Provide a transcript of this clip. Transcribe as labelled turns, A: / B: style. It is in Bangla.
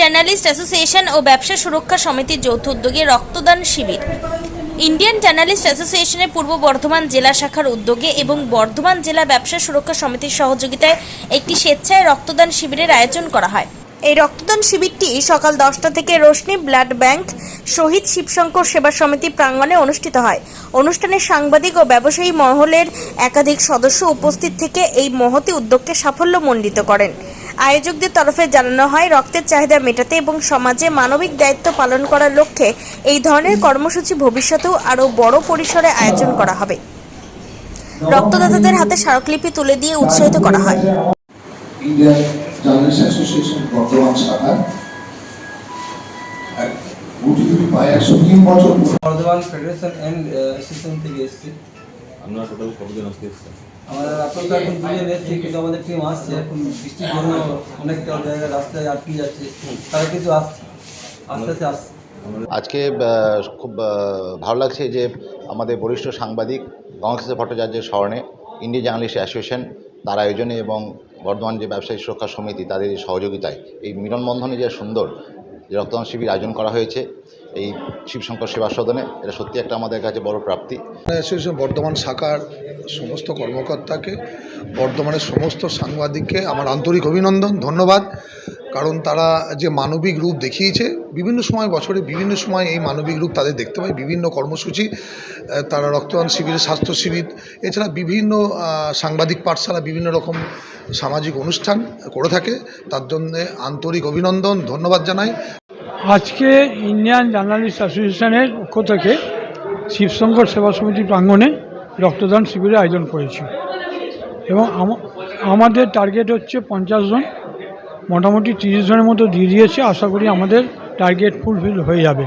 A: জার্নালিস্ট অ্যাসোসিয়েশন ও ব্যবসা সুরক্ষা সমিতির যৌথ উদ্যোগে রক্তদান শিবির। ইন্ডিয়ান জার্নালিস্ট অ্যাসোসিয়েশনের পূর্ব বর্ধমান জেলা শাখার উদ্যোগে এবং বর্ধমান জেলা ব্যবসা সুরক্ষা সমিতির সহযোগিতায় একটি স্বেচ্ছায় রক্তদান শিবিরের আয়োজন করা হয়। এই রক্তদান শিবিরটি সকাল দশটা থেকে রোশনি ব্লাড ব্যাংক, শহীদ শিবশঙ্কর সেবা সমিতি প্রাঙ্গণে অনুষ্ঠিত হয়। অনুষ্ঠানে সাংবাদিক ও ব্যবসায়ী মহলের একাধিক সদস্য উপস্থিত থেকে এই মহতি উদ্যোগকে সাফল্যমণ্ডিত করেন। আয়োজকদের তরফে জানানো হয় রক্তের চাহিদা মেটাতে এবং সমাজে মানবিক দায়িত্ব পালন করার লক্ষ্যে এই ধরনের কর্মসূচি ভবিষ্যতেও আরও বড় পরিসরে আয়োজন করা হবে। রক্তদাতাদের হাতে স্মারকলিপি তুলে দিয়ে উৎসাহিত করা হয়।
B: ইন্ডিয়ান জার্নালিস্ট অ্যাসোসিয়েশন বর্তমান
C: বর্ধমান ফেডারেশন অ্যান্ড অ্যাসোসিয়েশন থেকে এসেছি।
D: আপনারা টোটাল কতজন আজকে এসেছেন?
C: আমাদের আপাতত এখন দুজন এসেছি কিন্তু আমাদের টিম আসছে। এখন বৃষ্টির জন্য অনেকটা জায়গায় রাস্তায় আটকে যাচ্ছে। তারা কিন্তু আসছে আস্তে আস্তে আসছে।
E: আজকে খুব ভালো লাগছে যে আমাদের বরিষ্ঠ সাংবাদিক গঙ্গাশেষ ভট্টাচার্যের স্মরণে ইন্ডিয়ান জার্নালিস্ট অ্যাসোসিয়েশন তার আয়োজনে এবং বর্ধমান যে ব্যবসায়ী সুরক্ষা সমিতি তাদের সহযোগিতায় এই মিলনবন্ধনে যে সুন্দর যে রক্তদান শিবির আয়োজন করা হয়েছে। এই শিবশঙ্কর সেবা সদনে এটা সত্যি একটা আমাদের কাছে বড় প্রাপ্তি।
F: অ্যাসোসিয়েশন বর্ধমান শাখার সমস্ত কর্মকর্তাকে, বর্ধমানের সমস্ত সাংবাদিককে। আমার আন্তরিক অভিনন্দন, ধন্যবাদ। কারণ তারা যে মানবিক রূপ দেখিয়েছে, বিভিন্ন সময় বছরে বিভিন্ন সময় এই মানবিক রূপ তাদের দেখতে পাই বিভিন্ন কর্মসূচি তারা রক্তদান শিবির, স্বাস্থ্য শিবির, এছাড়া বিভিন্ন সাংবাদিক পাঠশালা, বিভিন্ন রকম সামাজিক অনুষ্ঠান করে থাকে। তার জন্য আন্তরিক অভিনন্দন, ধন্যবাদ জানাই।
G: আজকে ইন্ডিয়ান জার্নালিস্ট অ্যাসোসিয়েশনের পক্ষ থেকে শিবশঙ্কর সেবা সমিতি প্রাঙ্গণে রক্তদান শিবিরের আয়োজন করেছি। এবং আমাদের টার্গেট হচ্ছে পঞ্চাশ জন মোটামুটি তিরিশ জনের মতো দিয়ে দিয়েছে। আশা করি আমাদের টার্গেট ফুলফিল হয়ে যাবে।